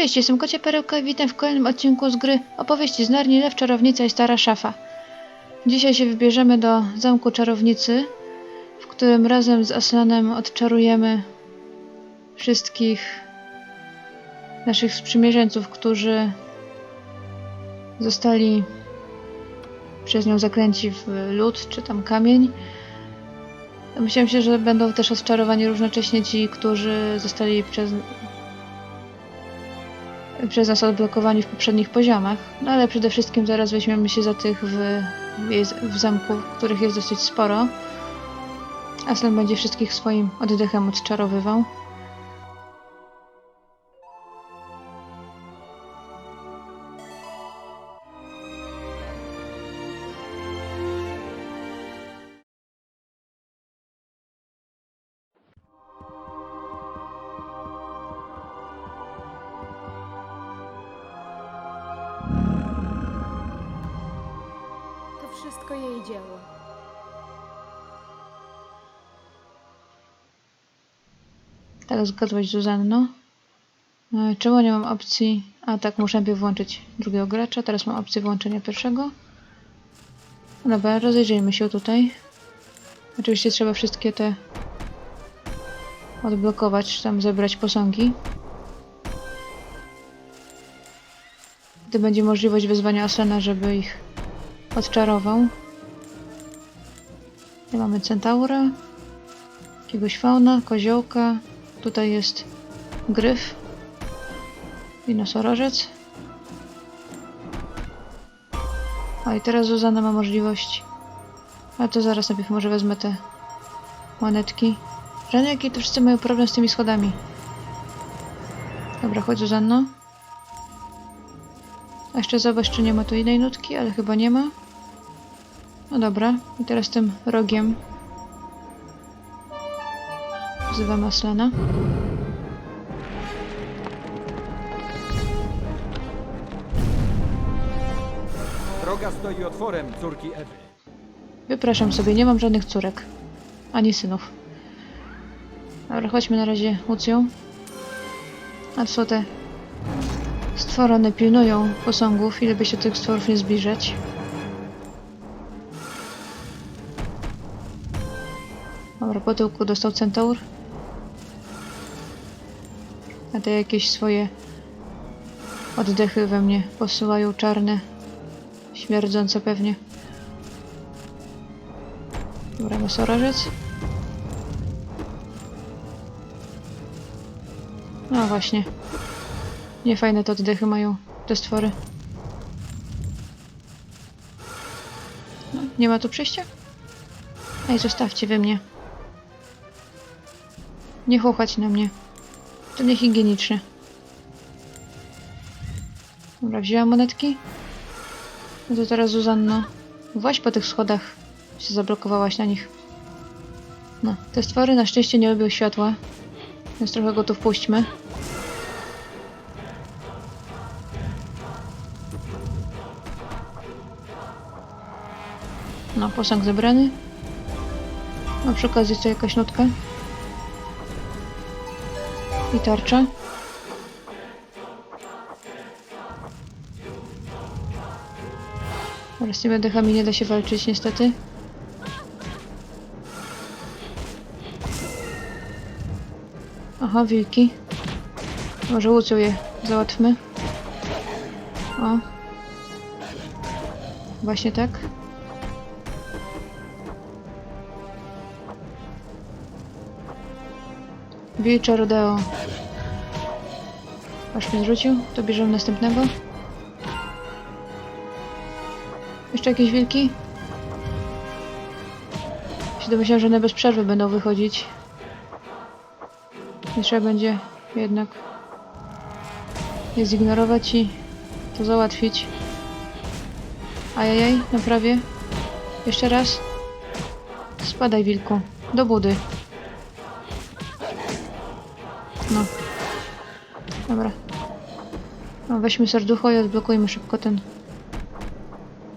Cześć, jestem Kocie Perełka i witam w kolejnym odcinku z gry opowieści z Narni, Lew, Czarownica i Stara Szafa. Dzisiaj się wybierzemy do Zamku Czarownicy, w którym razem z Aslanem odczarujemy wszystkich naszych sprzymierzeńców, którzy zostali przez nią zakręci w lód czy tam kamień. Myślałem się, że będą też odczarowani równocześnie ci, którzy zostali przez przez nas odblokowani w poprzednich poziomach, no ale przede wszystkim zaraz weźmiemy się za tych w, w zamku, których jest dosyć sporo. Aslan będzie wszystkich swoim oddechem odczarowywał. Wszystko jej dzieło. Tak, zgadłaś Zuzanno. E, Czemu nie mam opcji... A tak, muszę najpierw włączyć drugiego gracza. Teraz mam opcję włączenia pierwszego. Dobra, rozejrzyjmy się tutaj. Oczywiście trzeba wszystkie te odblokować, tam zebrać posągi. Gdy będzie możliwość wezwania Asana, żeby ich odczarował. Tu mamy centaura, jakiegoś fauna, koziołka. Tutaj jest gryf i nosorożec. A i teraz Zuzana ma możliwość. A to zaraz najpierw może wezmę te monetki. Żadne jakie to wszyscy mają problem z tymi schodami. Dobra, chodź Zuzanno. A jeszcze zobacz, czy nie ma tu innej nutki, ale chyba nie ma. No dobra, i teraz tym rogiem wzywam Aslana. Droga stoi otworem, córki Ewy. Wypraszam sobie, nie mam żadnych córek. Ani synów. Dobra, chodźmy na razie Łucją. A co te stwory, pilnują posągów, ile by się tych stworów nie zbliżać. Dobra, po tyłku dostał centaur. A te jakieś swoje oddechy we mnie posyłają czarne, śmierdzące pewnie. Dobra, nosorożec. No właśnie. Niefajne te oddechy mają te stwory. No, nie ma tu przejścia? Ej, zostawcie wy mnie. Nie chuchać na mnie. To niehigieniczne. Dobra, wzięłam monetki. No to teraz Zuzanno. Właź po tych schodach się zablokowałaś na nich. No, te stwory na szczęście nie lubią światła, więc trochę go tu wpuśćmy. No, posąg zebrany. No, przy okazji to jakaś nutka. I tarcza. Ale z tymi oddechami nie da się walczyć niestety. Aha, wilki. Może łucą je załatwmy. O. Właśnie tak. Wilcze rodeo. Aż mnie zrzucił, to bierzemy następnego. Jeszcze jakieś wilki? Się domyślałem, że one bez przerwy będą wychodzić. Nie trzeba będzie jednak je zignorować i to załatwić. Ajajaj, na prawie. Jeszcze raz. Spadaj, wilku. Do budy. Weźmy serducho i odblokujmy szybko ten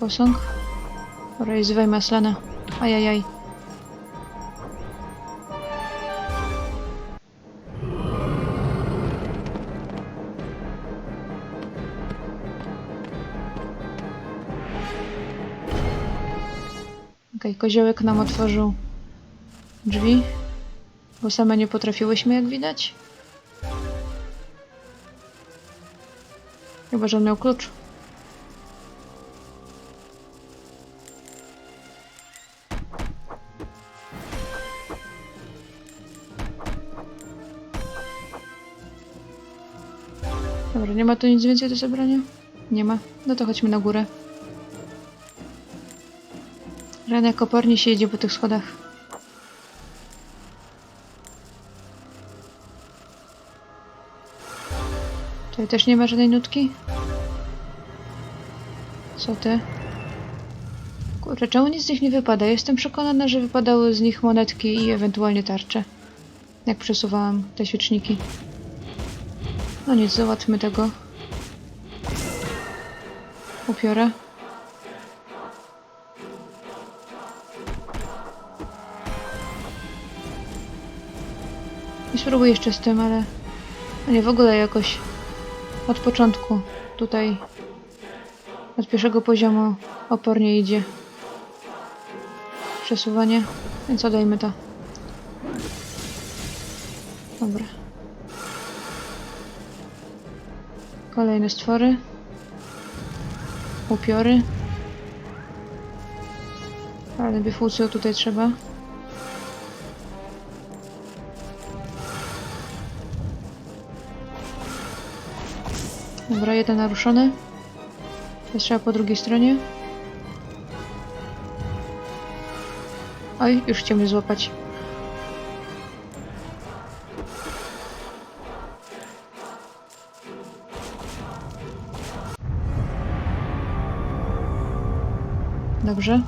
posąg. Rejzwej maslana. Ajajaj. Okej, okay, koziołek nam otworzył drzwi, bo same nie potrafiłyśmy, jak widać. Chyba, że miał klucz. Dobra, nie ma tu nic więcej do zebrania? Nie ma. No to chodźmy na górę. Ren jak opornie się jedzie po tych schodach. Tutaj też nie ma żadnej nutki? Co ty? Kurczę, czemu nic z nich nie wypada? Jestem przekonana, że wypadały z nich monetki i ewentualnie tarcze. Jak przesuwałam te świeczniki. No nic, załatwmy tego. Upiora. I spróbuję jeszcze z tym, ale... A nie, w ogóle jakoś od początku tutaj od pierwszego poziomu opornie idzie przesuwanie, więc odejmy to. Dobra. Kolejne stwory. Upiory. Ale bifucją tutaj trzeba. Dobra, jeden naruszony. Trzeba po drugiej stronie. Oj, już chciał mnie złapać. Dobrze.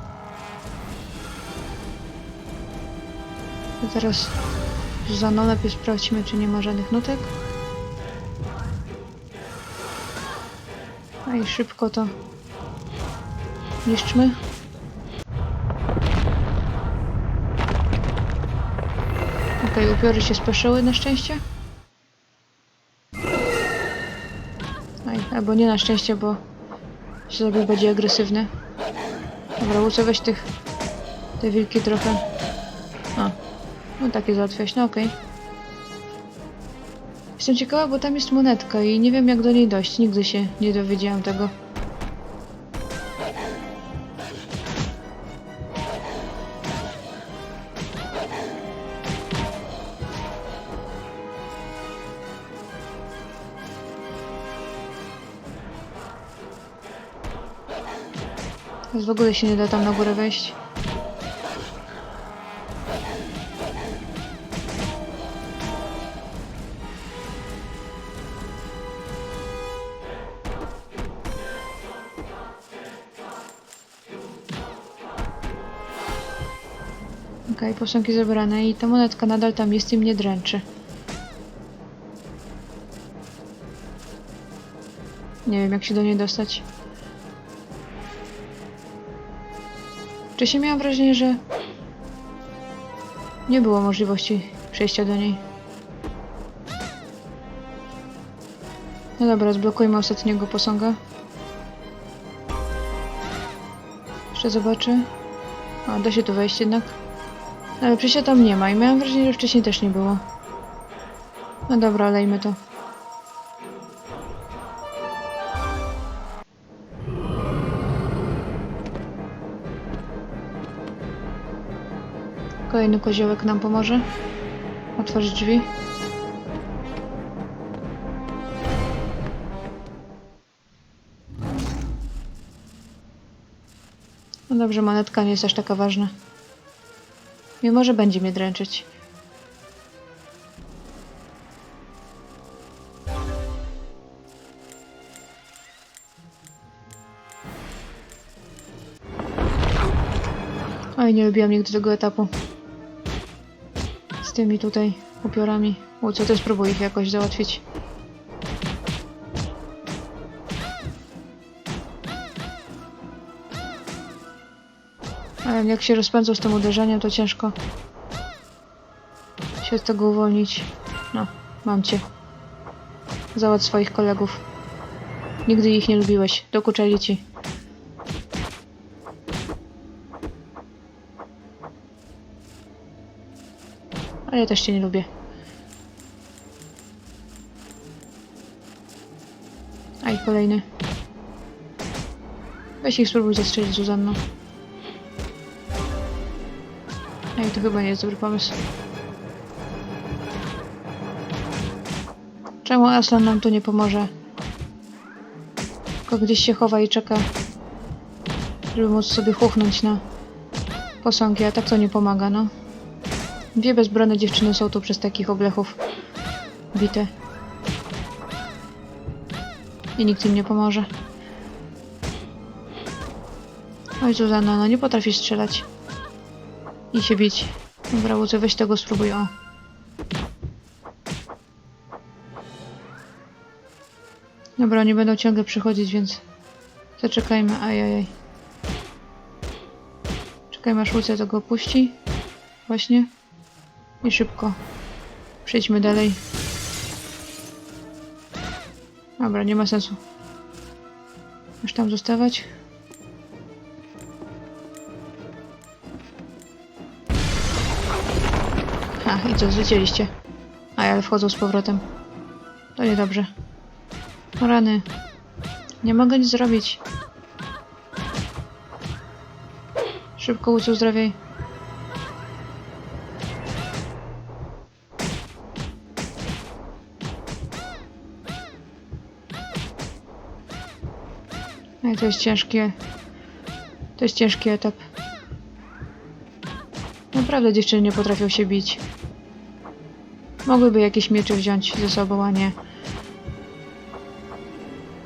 To teraz za najpierw sprawdźmy, czy nie ma żadnych nutek. A i szybko to niszczmy. Okej, upiory się speszyły na szczęście. Aj, albo nie na szczęście, bo się zrobił bardziej agresywny. Dobra, Łuce, weź tych... te wilki trochę. A, no takie załatwiać, no okej. Jestem ciekawa, bo tam jest monetka i nie wiem jak do niej dojść. Nigdy się nie dowiedziałam tego. W ogóle się nie da tam na górę wejść. Okej, posągi zebrane i ta monetka nadal tam jest i mnie dręczy. Nie wiem jak się do niej dostać. Wcześniej miałam wrażenie, że nie było możliwości przejścia do niej. No dobra, zblokujmy ostatniego posąga. Jeszcze zobaczę. A, da się tu wejść jednak. Ale przecież tam nie ma i miałam wrażenie, że wcześniej też nie było. No dobra, olejmy to. Kolejny koziołek nam pomoże. Otworzyć drzwi. No dobrze, monetka nie jest aż taka ważna. Mimo, że będzie mnie dręczyć. Oj, nie lubiłam nigdy tego etapu. Z tymi tutaj upiorami. U, co też spróbuję ich jakoś załatwić. Ale jak się rozpędzą z tym uderzeniem, to ciężko się z tego uwolnić. No, mam cię. Załatw swoich kolegów. Nigdy ich nie lubiłeś. Dokuczali ci. Ale ja też cię nie lubię. A i kolejny. Weź ich spróbuj zastrzelić Zuzanno. Ej, to chyba nie jest dobry pomysł. Czemu Aslan nam tu nie pomoże? Tylko gdzieś się chowa i czeka, żeby móc sobie chuchnąć na posągi, a tak to nie pomaga, no. Dwie bezbronne dziewczyny są tu przez takich oblechów bite. I nikt im nie pomoże. Oj, Zuzanna, no nie potrafisz strzelać. I się bić. Dobra, Łuce, weź tego spróbuj, o. Dobra, oni będą ciągle przychodzić, więc zaczekajmy. Ajajaj. Czekajmy, aż Łucja tego opuści. Właśnie. I szybko. Przejdźmy dalej. Dobra, nie ma sensu. Już tam zostawać. Co, zlecieliście. A, ale wchodzą z powrotem. To niedobrze. O rany. Nie mogę nic zrobić. Szybko Łuciu, uzdrawiaj. Ej, to jest ciężkie. To jest ciężki etap. Naprawdę dziewczyny nie potrafią się bić. Mogłyby jakieś miecze wziąć ze sobą, a nie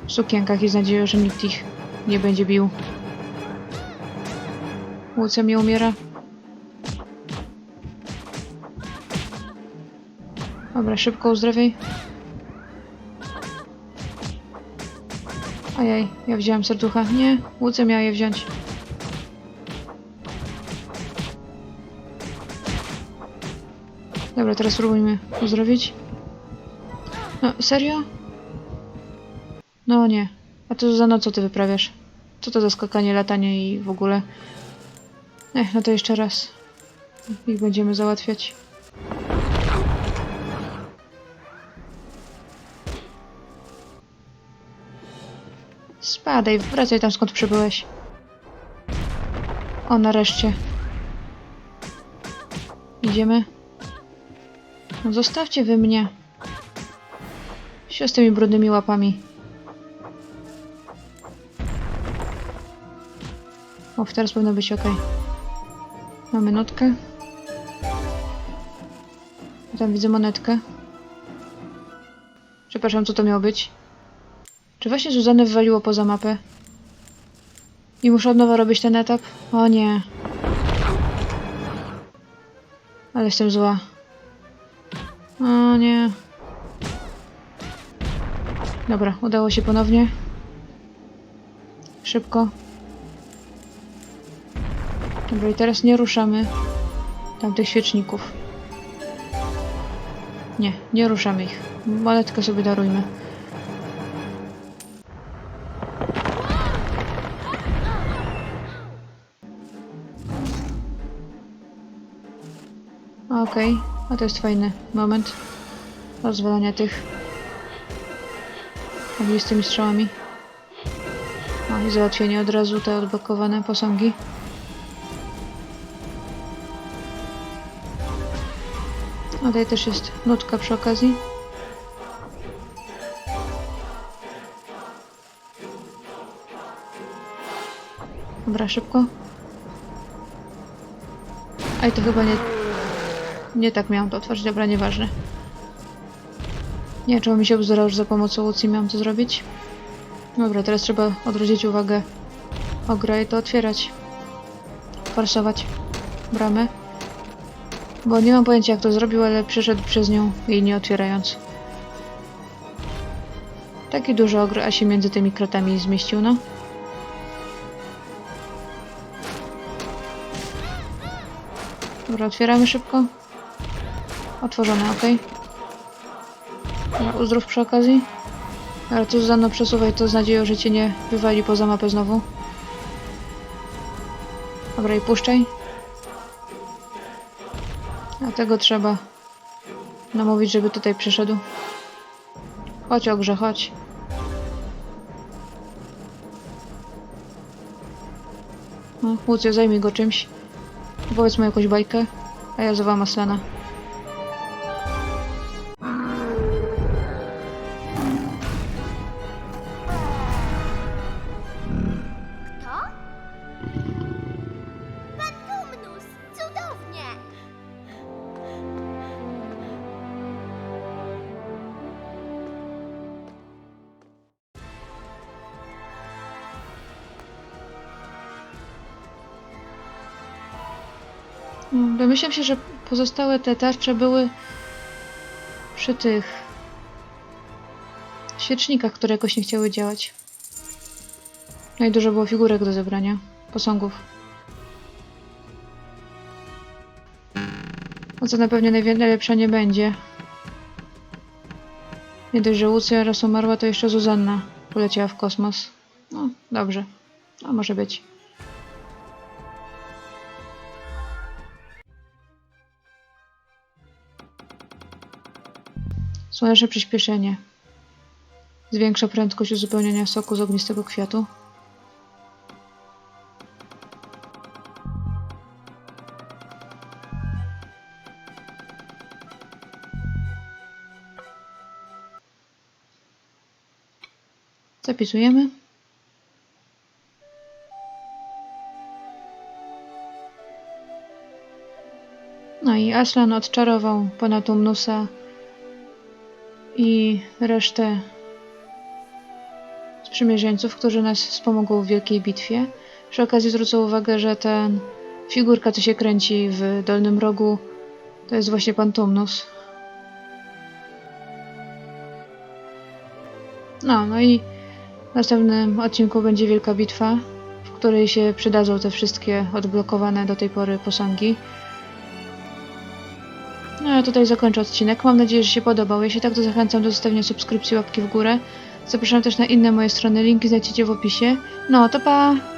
w sukienkach i z nadzieją, że nikt ich nie będzie bił. Łucja mi umiera. Dobra, szybko uzdrawiaj. Ajaj, ja wziąłem serducha. Nie, Łucja miała je wziąć. Dobra, teraz spróbujmy uzdrowić. No, serio? No nie. A to za no co ty wyprawiasz? Co to za skakanie, latanie i w ogóle? Ech, no to jeszcze raz. Ich będziemy załatwiać. Spadaj, wracaj tam skąd przybyłeś. O, nareszcie. Idziemy. No zostawcie wy mnie. Się z tymi brudnymi łapami. O, teraz powinno być ok. Mamy notkę. Tam widzę monetkę. Przepraszam, co to miało być? Czy właśnie Zuzanę wywaliło poza mapę? I muszę od nowa robić ten etap? O nie. Ale jestem zła. O nie. Dobra, udało się ponownie. Szybko. Dobra, i teraz nie ruszamy tamtych świeczników. Nie, nie ruszamy ich. Monetkę sobie darujmy. Okej, a to jest fajny moment rozwalania tych ognistými strzałami. O, i załatwienie od razu te odblokowane posągi. A tutaj też jest nutka przy okazji. Dobra, szybko. A i to chyba nie... Nie tak miałam to otworzyć, dobra, nieważne. Nie czemu mi się bzdurało, że za pomocą Łucji miałam to zrobić. Dobra, teraz trzeba odwrócić uwagę ogra i to otwierać. Forsować bramę. Bo nie mam pojęcia jak to zrobił, ale przeszedł przez nią jej nie otwierając. Taki duży ogr, a się między tymi kratami zmieścił, no. Dobra, otwieramy szybko. Otworzone, ok. Dobra, uzdrów przy okazji. Zuzanno przesuwaj to z nadzieją, że cię nie wywali poza mapę znowu. Dobra, i puszczaj. A tego trzeba namówić, żeby tutaj przyszedł. Chodź, ogrze, chodź. No, Łucja, zajmij go czymś. Powiedz mu jakąś bajkę, a ja zawołam Aslana. Domyślam się, że pozostałe te tarcze były przy tych świecznikach, które jakoś nie chciały działać. No i dużo było figurek do zebrania, posągów. O co na pewno najlepsza nie będzie. Nie dość, że Łucja raz umarła, to jeszcze Zuzanna poleciała w kosmos. No, dobrze. No, może być. Słoneczne przyspieszenie. Zwiększa prędkość uzupełniania soku z ognistego kwiatu. Zapisujemy. No i Aslan odczarował pana Tumnusa i resztę sprzymierzeńców, którzy nas wspomogą w wielkiej bitwie. Przy okazji zwrócę uwagę, że ten figurka, co się kręci w dolnym rogu, to jest właśnie pan Tumnus. No, no i w następnym odcinku będzie wielka bitwa, w której się przydadzą te wszystkie odblokowane do tej pory posągi. No ja tutaj zakończę odcinek. Mam nadzieję, że się podobał. Jeśli tak, to zachęcam do zostawienia subskrypcji, łapki w górę. Zapraszam też na inne moje strony, linki znajdziecie w opisie. No to pa!